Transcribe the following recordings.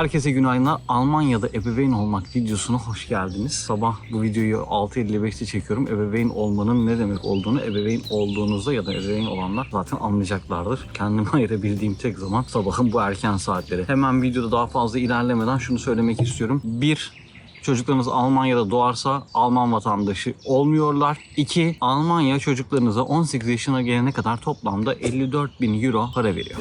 Herkese günaydınlar. Almanya'da ebeveyn olmak videosuna hoş geldiniz. Sabah bu videoyu 6.55'te çekiyorum. Ebeveyn olmanın ne demek olduğunu ebeveyn olduğunuzda ya da ebeveyn olanlar zaten anlayacaklardır. Kendimi ayırabildiğim tek zaman sabahın bu erken saatleri. Hemen videoda daha fazla ilerlemeden şunu söylemek istiyorum. Bir, Çocuklarınız Almanya'da doğarsa Alman vatandaşı olmuyorlar. 2. Almanya çocuklarınıza 18 yaşına gelene kadar toplamda 54 bin euro para veriyor.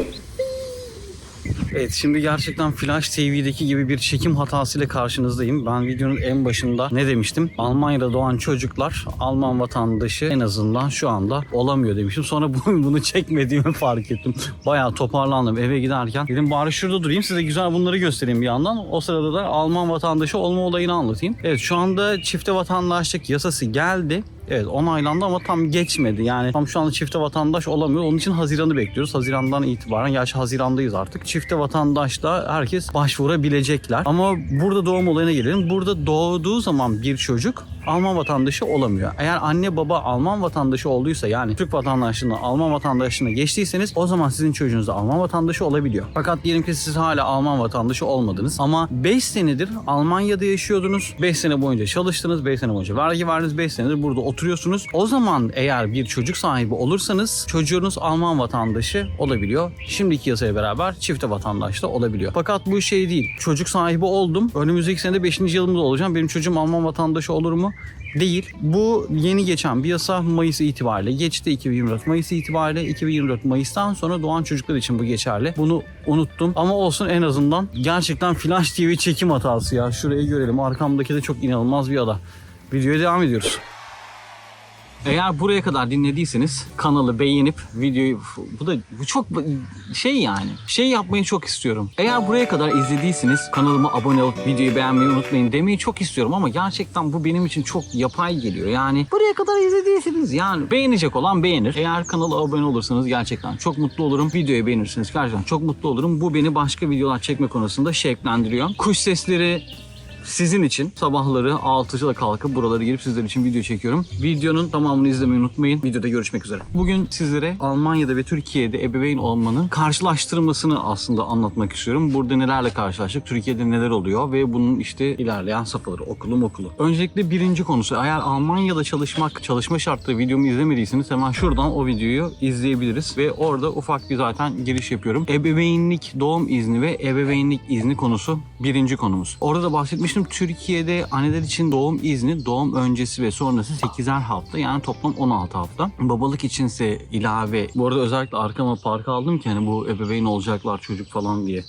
Evet şimdi gerçekten Flash TV'deki gibi bir çekim hatasıyla karşınızdayım. Ben videonun en başında ne demiştim? Almanya'da doğan çocuklar Alman vatandaşı en azından şu anda olamıyor demiştim. Sonra bunu, çekmediğimi fark ettim. Bayağı toparlandım eve giderken. Dedim bari şurada durayım size güzel bunları göstereyim bir yandan. O sırada da Alman vatandaşı olma olayını anlatayım. Evet şu anda çifte vatandaşlık yasası geldi. Evet onaylandı ama tam geçmedi. Yani tam şu anda çifte vatandaş olamıyor. Onun için Haziran'ı bekliyoruz. Haziran'dan itibaren, gerçi Haziran'dayız artık. Çifte vatandaşla herkes başvurabilecekler. Ama burada doğum olayına gelelim. Burada doğduğu zaman bir çocuk Alman vatandaşı olamıyor. Eğer anne baba Alman vatandaşı olduysa yani Türk vatandaşlığına Alman vatandaşlığına geçtiyseniz o zaman sizin çocuğunuz da Alman vatandaşı olabiliyor. Fakat diyelim ki siz hala Alman vatandaşı olmadınız ama 5 senedir Almanya'da yaşıyordunuz. 5 sene boyunca çalıştınız. 5 sene boyunca vergi verdiniz. 5 senedir burada oturuyorsunuz. O zaman eğer bir çocuk sahibi olursanız çocuğunuz Alman vatandaşı olabiliyor. Şimdiki yasaya beraber çifte vatandaş da olabiliyor. Fakat bu şey değil. Çocuk sahibi oldum. Önümüzdeki senede 5. yılımda olacağım. Benim çocuğum Alman vatandaşı olur mu? Değil. Bu yeni geçen bir yasa Mayıs itibariyle geçti 2024 Mayıs itibariyle 2024 Mayıs'tan sonra doğan çocuklar için bu geçerli. Bunu unuttum ama olsun en azından gerçekten Flash TV çekim hatası ya. Şurayı görelim. Arkamdaki de çok inanılmaz bir ada. Videoya devam ediyoruz. Eğer buraya kadar dinlediyseniz kanalı beğenip videoyu bu da bu çok şey yani şey yapmayı çok istiyorum. Eğer buraya kadar izlediyseniz kanalıma abone olup videoyu beğenmeyi unutmayın demeyi çok istiyorum ama gerçekten bu benim için çok yapay geliyor. Yani buraya kadar izlediyseniz yani beğenecek olan beğenir. Eğer kanala abone olursanız gerçekten çok mutlu olurum. Videoyu beğenirseniz gerçekten çok mutlu olurum. Bu beni başka videolar çekme konusunda şevklendiriyor. Kuş sesleri sizin için sabahları 6'da kalkıp buralara girip sizler için video çekiyorum. Videonun tamamını izlemeyi unutmayın. Videoda görüşmek üzere. Bugün sizlere Almanya'da ve Türkiye'de ebeveyn olmanın karşılaştırmasını aslında anlatmak istiyorum. Burada nelerle karşılaştık, Türkiye'de neler oluyor ve bunun işte ilerleyen safhaları, okulu okulu. Öncelikle birinci konusu eğer Almanya'da çalışmak, çalışma şartları videomu izlemediyseniz hemen şuradan o videoyu izleyebiliriz ve orada ufak bir zaten giriş yapıyorum. Ebeveynlik doğum izni ve ebeveynlik izni konusu birinci konumuz. Orada da bahsetmiştim Türkiye'de anneler için doğum izni doğum öncesi ve sonrası 8'er hafta yani toplam 16 hafta. Babalık içinse ilave. Bu arada özellikle arkama parka aldım ki hani bu ebeveyn olacaklar çocuk falan diye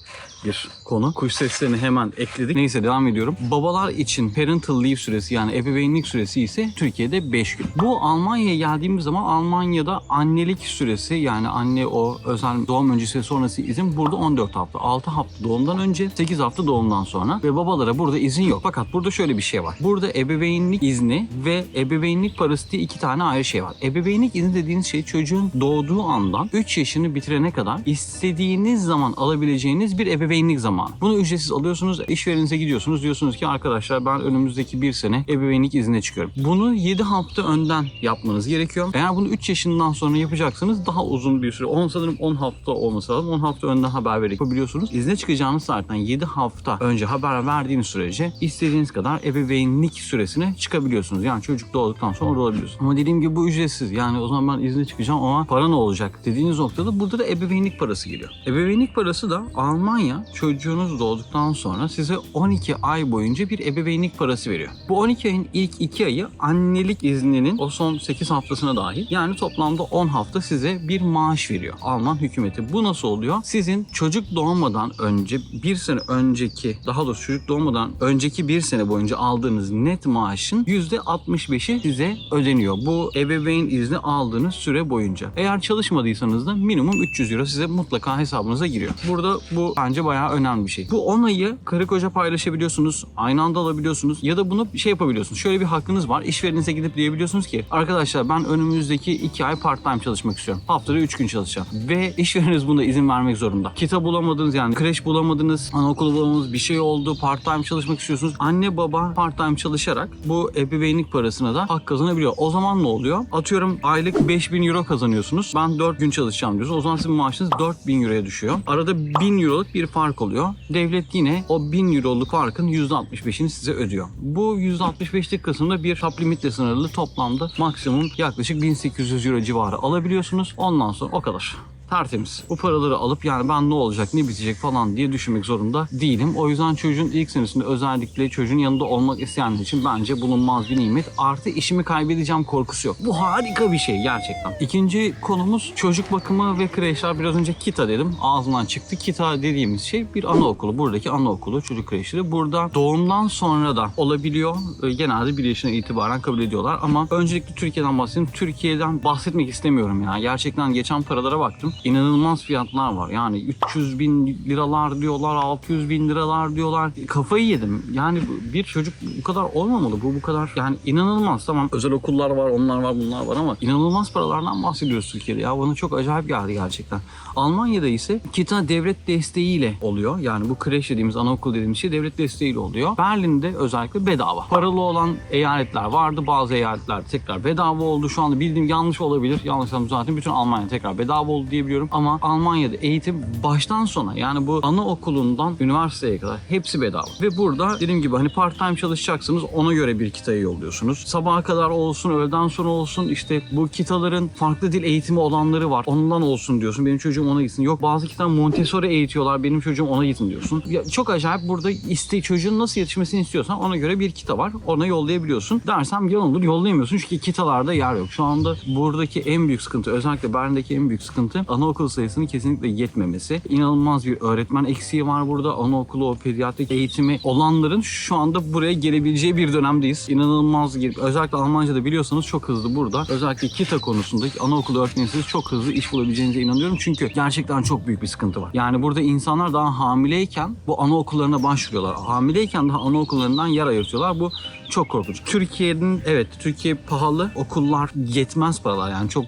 bir konu. Kuş seslerini hemen ekledik. Neyse devam ediyorum. Babalar için parental leave süresi yani ebeveynlik süresi ise Türkiye'de 5 gün. Bu Almanya'ya geldiğimiz zaman Almanya'da annelik süresi yani anne o özel doğum öncesi ve sonrası izin burada 14 hafta. 6 hafta doğumdan önce 8 hafta doğumdan sonra ve babalara burada izin yok. Fakat burada şöyle bir şey var. Burada ebeveynlik izni ve ebeveynlik parası diye iki tane ayrı şey var. Ebeveynlik izni dediğiniz şey çocuğun doğduğu andan 3 yaşını bitirene kadar istediğiniz zaman alabileceğiniz bir ebeveynlik zamanı. Bunu ücretsiz alıyorsunuz. İşverinize gidiyorsunuz. Diyorsunuz ki arkadaşlar ben önümüzdeki bir sene ebeveynlik iznine çıkıyorum. Bunu 7 hafta önden yapmanız gerekiyor. Eğer bunu 3 yaşından sonra yapacaksanız daha uzun bir süre. 10 sanırım 10 hafta olması lazım. 10 hafta önden haber vererek yapabiliyorsunuz. İzne çıkacağınız saatten 7 hafta önce haber verdiğiniz sürece istediğiniz kadar ebeveynlik süresine çıkabiliyorsunuz. Yani çocuk doğduktan sonra orada olabiliyorsunuz. Ama dediğim gibi bu ücretsiz. Yani o zaman ben izne çıkacağım ama para ne olacak dediğiniz noktada burada da ebeveynlik parası geliyor. Ebeveynlik parası da Almanya çocuğunuz doğduktan sonra size 12 ay boyunca bir ebeveynlik parası veriyor. Bu 12 ayın ilk 2 ayı annelik izninin o son 8 haftasına dahil. Yani toplamda 10 hafta size bir maaş veriyor Alman hükümeti. Bu nasıl oluyor? Sizin çocuk doğmadan önce bir sene önceki daha doğrusu çocuk doğmadan önceki bir sene boyunca aldığınız net maaşın %65'i size ödeniyor. Bu ebeveyn izni aldığınız süre boyunca. Eğer çalışmadıysanız da minimum 300 euro size mutlaka hesabınıza giriyor. Burada bu bence bayağı önemli bir şey. Bu onayı karı koca paylaşabiliyorsunuz, aynı anda alabiliyorsunuz ya da bunu şey yapabiliyorsunuz. Şöyle bir hakkınız var. İşverinize gidip diyebiliyorsunuz ki arkadaşlar ben önümüzdeki 2 ay part time çalışmak istiyorum. Haftada 3 gün çalışacağım. Ve işveriniz buna izin vermek zorunda. Kitap bulamadınız yani kreş bulamadınız, anaokulu bulamadınız bir şey oldu, part time çalışmak istiyorsunuz. Anne baba part time çalışarak bu ebeveynlik parasına da hak kazanabiliyor. O zaman ne oluyor? Atıyorum aylık 5000 euro kazanıyorsunuz. Ben 4 gün çalışacağım diyorsunuz. O zaman sizin maaşınız 4000 euroya düşüyor. Arada 1000 euroluk bir fark oluyor. Devlet yine o 1000 euroluk farkın %65'ini size ödüyor. Bu %65'lik kısımda bir top limitle sınırlı toplamda maksimum yaklaşık 1800 euro civarı alabiliyorsunuz. Ondan sonra o kadar tertemiz. Bu paraları alıp yani ben ne olacak ne bitecek falan diye düşünmek zorunda değilim. O yüzden çocuğun ilk senesinde özellikle çocuğun yanında olmak isteyenler için bence bulunmaz bir nimet. Artı işimi kaybedeceğim korkusu yok. Bu harika bir şey gerçekten. İkinci konumuz çocuk bakımı ve kreşler. Biraz önce KITA dedim. Ağzından çıktı. KITA dediğimiz şey bir anaokulu. Buradaki anaokulu çocuk kreşleri. Burada doğumdan sonra da olabiliyor. Ee, Genelde bir yaşına itibaren kabul ediyorlar. Ama öncelikle Türkiye'den bahsedeyim. Türkiye'den bahsetmek istemiyorum ya. Gerçekten geçen paralara baktım. İnanılmaz fiyatlar var. Yani 300 bin liralar diyorlar, 600 bin liralar diyorlar. Kafayı yedim. Yani bir çocuk bu kadar olmamalı. Bu bu kadar yani inanılmaz. Tamam özel okullar var, onlar var, bunlar var ama inanılmaz paralardan bahsediyoruz Türkiye'de. Ya bana çok acayip geldi gerçekten. Almanya'da ise kita devlet desteğiyle oluyor. Yani bu kreş dediğimiz, anaokul dediğimiz şey devlet desteğiyle oluyor. Berlin'de özellikle bedava. Paralı olan eyaletler vardı. Bazı eyaletler tekrar bedava oldu. Şu anda bildiğim yanlış olabilir. Yanlışsam zaten bütün Almanya tekrar bedava oldu diye biliyorum. Ama Almanya'da eğitim baştan sona yani bu anaokulundan üniversiteye kadar hepsi bedava. Ve burada dediğim gibi hani part time çalışacaksınız ona göre bir kitayı yolluyorsunuz. Sabaha kadar olsun, öğleden sonra olsun işte bu kitaların farklı dil eğitimi olanları var. Ondan olsun diyorsun. Benim çocuğum ona gitsin. Yok bazı kitap Montessori eğitiyorlar. Benim çocuğum ona gitsin diyorsun. Ya, çok acayip burada iste çocuğun nasıl yetişmesini istiyorsan ona göre bir kita var. Ona yollayabiliyorsun. Dersem yalan olur yollayamıyorsun çünkü kitalarda yer yok. Şu anda buradaki en büyük sıkıntı özellikle Berlin'deki en büyük sıkıntı anaokul sayısının kesinlikle yetmemesi. İnanılmaz bir öğretmen eksiği var burada. Anaokulu, o pediatrik eğitimi olanların şu anda buraya gelebileceği bir dönemdeyiz. İnanılmaz gelip özellikle Almanca'da biliyorsanız çok hızlı burada. Özellikle kita konusunda anaokulu öğretmeniyseniz çok hızlı iş bulabileceğinize inanıyorum. Çünkü gerçekten çok büyük bir sıkıntı var. Yani burada insanlar daha hamileyken bu anaokullarına başvuruyorlar. Hamileyken daha anaokullarından yer ayırtıyorlar. Bu çok korkunç. Türkiye'nin evet Türkiye pahalı. Okullar yetmez paralar yani çok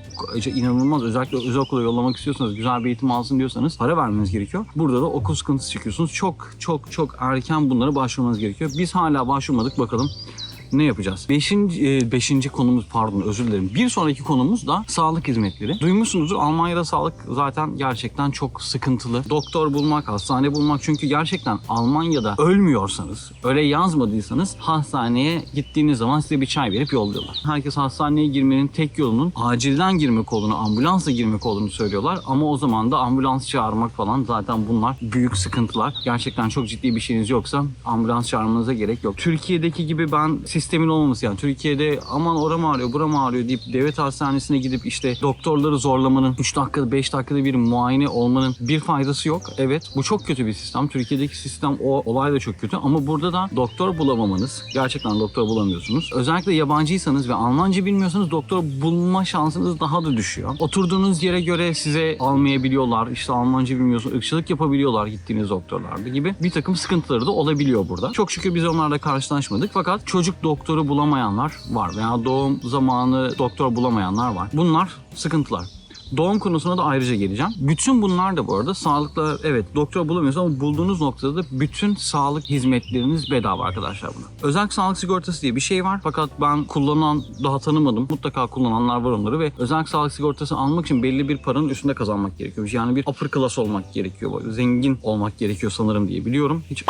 inanılmaz. Özellikle özel okula yollamak istiyorsanız güzel bir eğitim alsın diyorsanız para vermeniz gerekiyor. Burada da okul sıkıntısı çekiyorsunuz. Çok çok çok erken bunlara başvurmanız gerekiyor. Biz hala başvurmadık bakalım ne yapacağız? Beşinci, e, beşinci konumuz pardon özür dilerim. Bir sonraki konumuz da sağlık hizmetleri. Duymuşsunuzdur Almanya'da sağlık zaten gerçekten çok sıkıntılı. Doktor bulmak, hastane bulmak çünkü gerçekten Almanya'da ölmüyorsanız, öyle yazmadıysanız hastaneye gittiğiniz zaman size bir çay verip yolluyorlar. Herkes hastaneye girmenin tek yolunun acilden girmek olduğunu, ambulansla girmek olduğunu söylüyorlar. Ama o zaman da ambulans çağırmak falan zaten bunlar büyük sıkıntılar. Gerçekten çok ciddi bir şeyiniz yoksa ambulans çağırmanıza gerek yok. Türkiye'deki gibi ben sistemin olmaması yani Türkiye'de aman oram ağrıyor buram ağrıyor deyip devlet hastanesine gidip işte doktorları zorlamanın 3 dakikada 5 dakikada bir muayene olmanın bir faydası yok. Evet bu çok kötü bir sistem. Türkiye'deki sistem o olay da çok kötü ama burada da doktor bulamamanız gerçekten doktor bulamıyorsunuz. Özellikle yabancıysanız ve Almanca bilmiyorsanız doktor bulma şansınız daha da düşüyor. Oturduğunuz yere göre size almayabiliyorlar. İşte Almanca bilmiyorsun ırkçılık yapabiliyorlar gittiğiniz doktorlarda gibi bir takım sıkıntıları da olabiliyor burada. Çok şükür biz onlarla karşılaşmadık fakat çocuk doktoru bulamayanlar var veya doğum zamanı doktor bulamayanlar var. Bunlar sıkıntılar. Doğum konusuna da ayrıca geleceğim. Bütün bunlar da bu arada sağlıkla evet doktor bulamıyorsunuz ama bulduğunuz noktada da bütün sağlık hizmetleriniz bedava arkadaşlar buna. Özel sağlık sigortası diye bir şey var fakat ben kullanan daha tanımadım. Mutlaka kullananlar var onları ve özel sağlık sigortası almak için belli bir paranın üstünde kazanmak gerekiyor. Yani bir upper class olmak gerekiyor. Zengin olmak gerekiyor sanırım diye biliyorum. Hiç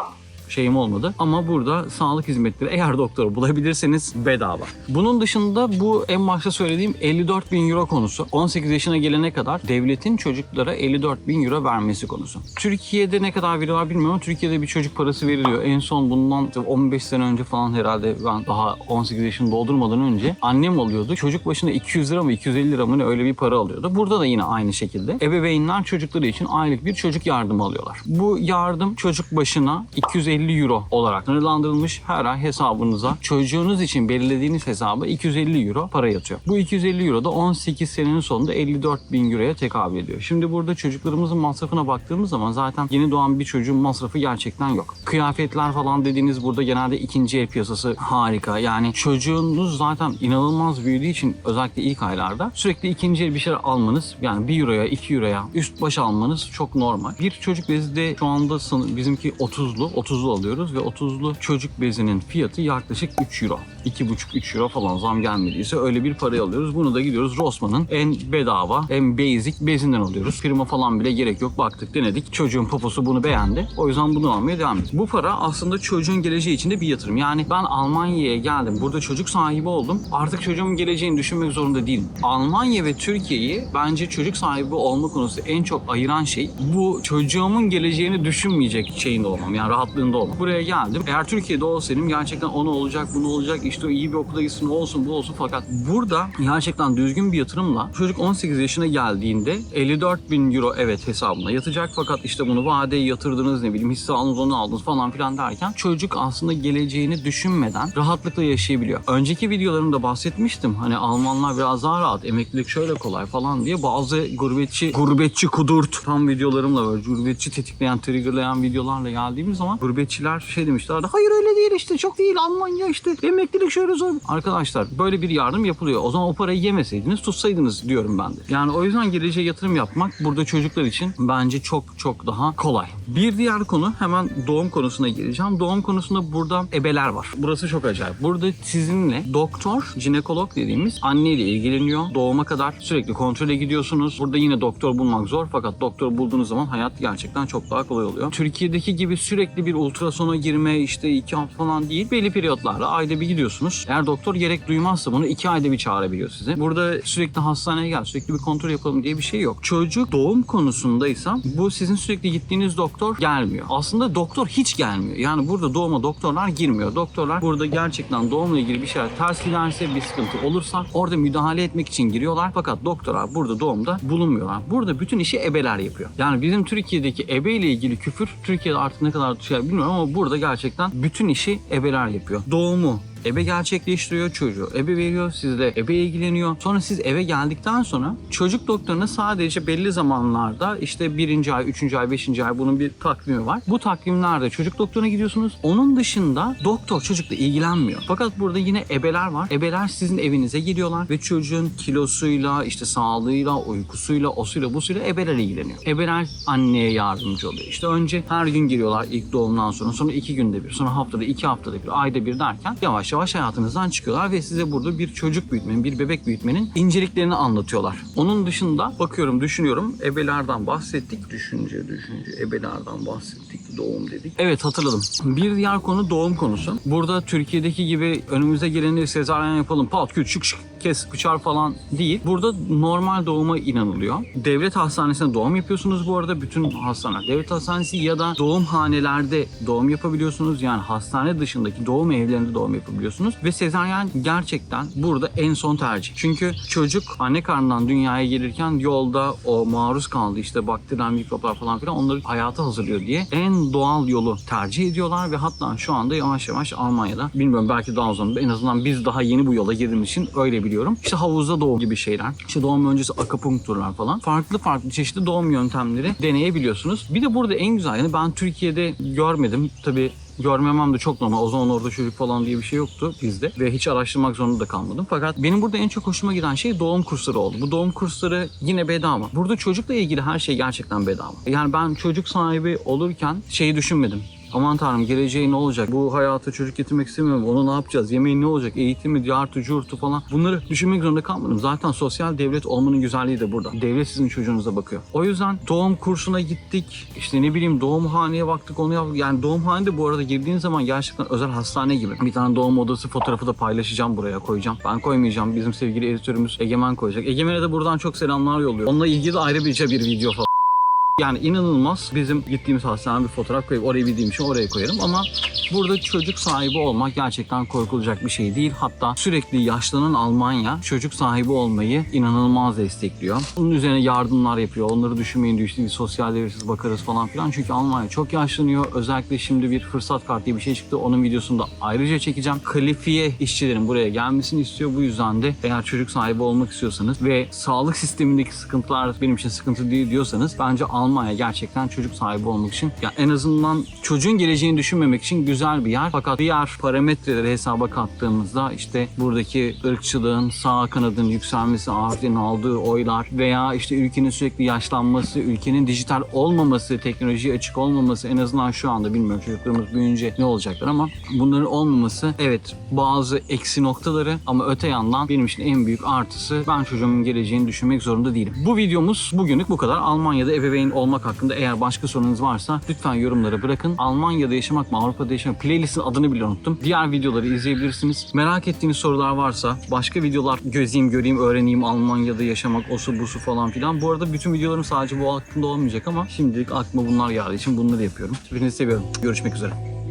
şeyim olmadı. Ama burada sağlık hizmetleri eğer doktor bulabilirseniz bedava. Bunun dışında bu en başta söylediğim 54 bin euro konusu. 18 yaşına gelene kadar devletin çocuklara 54 bin euro vermesi konusu. Türkiye'de ne kadar veriyorlar bilmiyorum Türkiye'de bir çocuk parası veriliyor. En son bundan 15 sene önce falan herhalde ben daha 18 yaşını doldurmadan önce annem alıyordu. Çocuk başına 200 lira mı 250 lira mı ne öyle bir para alıyordu. Burada da yine aynı şekilde ebeveynler çocukları için aylık bir çocuk yardımı alıyorlar. Bu yardım çocuk başına 250 euro olarak sınırlandırılmış. Her ay hesabınıza çocuğunuz için belirlediğiniz hesaba 250 euro para yatıyor. Bu 250 euro da 18 senenin sonunda 54 bin euroya tekabül ediyor. Şimdi burada çocuklarımızın masrafına baktığımız zaman zaten yeni doğan bir çocuğun masrafı gerçekten yok. Kıyafetler falan dediğiniz burada genelde ikinci el piyasası harika. Yani çocuğunuz zaten inanılmaz büyüdüğü için özellikle ilk aylarda sürekli ikinci el bir şeyler almanız yani 1 euroya 2 euroya üst baş almanız çok normal. Bir çocuk bezi de şu anda bizimki 30'lu 30'lu 30'lu alıyoruz ve 30'lu çocuk bezinin fiyatı yaklaşık 3 euro. 2,5-3 euro falan zam gelmediyse öyle bir parayı alıyoruz. Bunu da gidiyoruz Rossmann'ın en bedava, en basic bezinden alıyoruz. Firma falan bile gerek yok. Baktık, denedik. Çocuğun poposu bunu beğendi. O yüzden bunu almaya devam ediyoruz. Bu para aslında çocuğun geleceği için de bir yatırım. Yani ben Almanya'ya geldim. Burada çocuk sahibi oldum. Artık çocuğumun geleceğini düşünmek zorunda değilim. Almanya ve Türkiye'yi bence çocuk sahibi olma konusunda en çok ayıran şey bu çocuğumun geleceğini düşünmeyecek şeyinde olmam. Yani rahatlığında olmam. Buraya geldim. Eğer Türkiye'de olsaydım gerçekten onu olacak, bunu olacak, işte iyi bir okula gitsin, olsun, bu olsun. Fakat burada gerçekten düzgün bir yatırımla çocuk 18 yaşına geldiğinde 54 bin euro evet hesabına yatacak. Fakat işte bunu vadeye yatırdınız ne bileyim hisse aldınız onu aldınız falan filan derken çocuk aslında geleceğini düşünmeden rahatlıkla yaşayabiliyor. Önceki videolarımda bahsetmiştim. Hani Almanlar biraz daha rahat, emeklilik şöyle kolay falan diye bazı gurbetçi, gurbetçi kudurt tam videolarımla böyle gurbetçi tetikleyen, triggerlayan videolarla geldiğimiz zaman gurbetçiler şey demişlerdi. Hayır öyle değil işte çok değil Almanya işte emeklilik şöyle zor. Arkadaşlar böyle bir yardım yapılıyor. O zaman o parayı yemeseydiniz tutsaydınız diyorum ben de. Yani o yüzden geleceğe yatırım yapmak burada çocuklar için bence çok çok daha kolay. Bir diğer konu hemen doğum konusuna gireceğim. Doğum konusunda burada ebeler var. Burası çok acayip. Burada sizinle doktor, jinekolog dediğimiz anneyle ilgileniyor. Doğuma kadar sürekli kontrole gidiyorsunuz. Burada yine doktor bulmak zor fakat doktor bulduğunuz zaman hayat gerçekten çok daha kolay oluyor. Türkiye'deki gibi sürekli bir ultrasona girme işte iki hafta falan değil. Belli periyotlarla ayda bir gidiyorsunuz. Eğer doktor gerek duymazsa bunu iki ayda bir çağırabiliyor sizi. Burada sürekli hastaneye gel, sürekli bir kontrol yapalım diye bir şey yok. Çocuk doğum konusundaysa bu sizin sürekli gittiğiniz doktor gelmiyor. Aslında doktor hiç gelmiyor. Yani burada doğuma doktorlar girmiyor. Doktorlar burada gerçekten doğumla ilgili bir şeyler ters giderse bir sıkıntı olursa orada müdahale etmek için giriyorlar. Fakat doktorlar burada doğumda bulunmuyorlar. Burada bütün işi ebeler yapıyor. Yani bizim Türkiye'deki ebe ile ilgili küfür Türkiye'de artık ne kadar şey bilmiyorum ama burada gerçekten bütün işi ebeler yapıyor. Doğumu Ebe gerçekleştiriyor çocuğu. Ebe veriyor, sizle ebe ilgileniyor. Sonra siz eve geldikten sonra çocuk doktoruna sadece belli zamanlarda işte birinci ay, üçüncü ay, beşinci ay bunun bir takvimi var. Bu takvimlerde çocuk doktoruna gidiyorsunuz. Onun dışında doktor çocukla ilgilenmiyor. Fakat burada yine ebeler var. Ebeler sizin evinize geliyorlar ve çocuğun kilosuyla, işte sağlığıyla, uykusuyla, osuyla, busuyla ebeler ilgileniyor. Ebeler anneye yardımcı oluyor. İşte önce her gün giriyorlar ilk doğumdan sonra. Sonra iki günde bir, sonra haftada iki haftada bir, ayda bir derken yavaş yavaş hayatınızdan çıkıyorlar ve size burada bir çocuk büyütmenin, bir bebek büyütmenin inceliklerini anlatıyorlar. Onun dışında bakıyorum, düşünüyorum. Ebelerden bahsettik. Düşünce, düşünce. Ebelerden bahsettik. Doğum dedik. Evet hatırladım. Bir diğer konu doğum konusu. Burada Türkiye'deki gibi önümüze geleni sezaryen yapalım, pat küt şık şık kes bıçar falan değil. Burada normal doğuma inanılıyor. Devlet hastanesinde doğum yapıyorsunuz bu arada. Bütün hastaneler devlet hastanesi ya da doğum hanelerde doğum yapabiliyorsunuz. Yani hastane dışındaki doğum evlerinde doğum yapabiliyorsunuz. Ve sezaryen gerçekten burada en son tercih. Çünkü çocuk anne karnından dünyaya gelirken yolda o maruz kaldı işte bakteriler, mikroplar falan filan onları hayata hazırlıyor diye en doğal yolu tercih ediyorlar ve hatta şu anda yavaş yavaş Almanya'da bilmiyorum belki daha uzun en azından biz daha yeni bu yola girdiğimiz için öyle biliyorum. İşte havuzda doğum gibi şeyler, işte doğum öncesi akupunkturlar falan farklı farklı çeşitli doğum yöntemleri deneyebiliyorsunuz. Bir de burada en güzel yani ben Türkiye'de görmedim tabii görmemem de çok normal. O zaman orada çocuk falan diye bir şey yoktu bizde. Ve hiç araştırmak zorunda da kalmadım. Fakat benim burada en çok hoşuma giden şey doğum kursları oldu. Bu doğum kursları yine bedava. Burada çocukla ilgili her şey gerçekten bedava. Yani ben çocuk sahibi olurken şeyi düşünmedim. Aman tanrım geleceği ne olacak? Bu hayata çocuk getirmek istemiyorum. Onu ne yapacağız? Yemeği ne olacak? Eğitimi, cartı, curtu falan. Bunları düşünmek zorunda kalmadım. Zaten sosyal devlet olmanın güzelliği de burada. Devlet sizin çocuğunuza bakıyor. O yüzden doğum kursuna gittik. İşte ne bileyim doğumhaneye baktık onu yaptık. Yani doğumhanede bu arada girdiğin zaman gerçekten özel hastane gibi. Bir tane doğum odası fotoğrafı da paylaşacağım buraya koyacağım. Ben koymayacağım. Bizim sevgili editörümüz Egemen koyacak. Egemen'e de buradan çok selamlar yolluyor. Onunla ilgili de ayrıca bir video falan. Yani inanılmaz bizim gittiğimiz hastaneye bir fotoğraf koyup orayı bildiğim için oraya koyarım ama burada çocuk sahibi olmak gerçekten korkulacak bir şey değil. Hatta sürekli yaşlanan Almanya çocuk sahibi olmayı inanılmaz destekliyor. Bunun üzerine yardımlar yapıyor. Onları düşünmeyin diyor işte sosyal devletsiz bakarız falan filan. Çünkü Almanya çok yaşlanıyor. Özellikle şimdi bir fırsat kartı diye bir şey çıktı. Onun videosunu da ayrıca çekeceğim. Kalifiye işçilerin buraya gelmesini istiyor. Bu yüzden de eğer çocuk sahibi olmak istiyorsanız ve sağlık sistemindeki sıkıntılar benim için sıkıntı değil diyorsanız bence Almanya gerçekten çocuk sahibi olmak için ya en azından çocuğun geleceğini düşünmemek için güzel bir yer. Fakat diğer parametreleri hesaba kattığımızda işte buradaki ırkçılığın sağ kanadın yükselmesi, AFD'nin aldığı oylar veya işte ülkenin sürekli yaşlanması, ülkenin dijital olmaması, teknolojiye açık olmaması en azından şu anda bilmiyorum çocuklarımız büyüyünce ne olacaklar ama bunların olmaması evet bazı eksi noktaları ama öte yandan benim için en büyük artısı ben çocuğumun geleceğini düşünmek zorunda değilim. Bu videomuz bugünlük bu kadar. Almanya'da ebeveyn olmak hakkında eğer başka sorunuz varsa lütfen yorumlara bırakın. Almanya'da yaşamak mı Avrupa'da yaşamak playlistin adını bile unuttum. Diğer videoları izleyebilirsiniz. Merak ettiğiniz sorular varsa başka videolar gözeyim göreyim öğreneyim Almanya'da yaşamak osu busu falan filan. Bu arada bütün videolarım sadece bu hakkında olmayacak ama şimdilik aklıma bunlar geldiği için bunları yapıyorum. Hepinizi seviyorum. Görüşmek üzere.